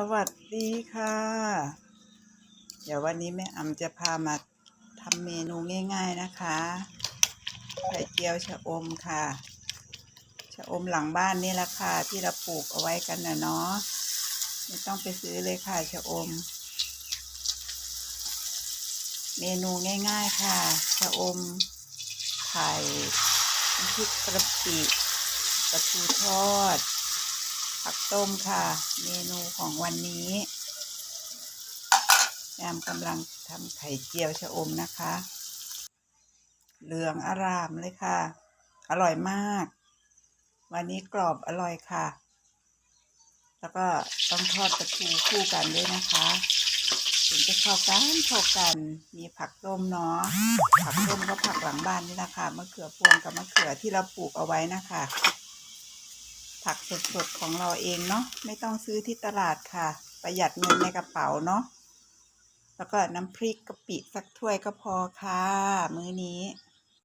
สวัสดีค่ะ เดี๋ยววันนี้แม่อำจะพามาทำเมนูง่าย ๆนะคะไข่เจียวชะอมค่ะ ชะอมหลังบ้านนี่แหละค่ะ ที่เราปลูกเอาไว้กันนะเนาะไม่ต้องไปซื้อเลยค่ะชะอม เมนูง่ายๆค่ะ ชะอมไข่พริกกระปิปลาทูทอด ผักต้มค่ะ เมนูของวันนี้แอมกำลังทำไข่เจียวชะอมนะคะ เหลืองอารามเลยค่ะ อร่อยมาก วันนี้กรอบอร่อยค่ะ แล้วก็ต้องทอดปลาทูคู่กันด้วยนะคะถึงจะเข้ากันเข้ากัน มีผักต้มเนาะ ผักต้มก็ผักหลังบ้านนี่แหละค่ะ มะเขือพวงกับมะเขือที่เราปลูกเอาไว้นะคะ ผักสดๆของเราเองเนาะไม่ต้องซื้อที่ตลาดค่ะ ประหยัดเงินในกระเป๋าเนาะแล้วก็น้ำพริกกะปิสักถ้วยก็พอค่ะ มื้อนี้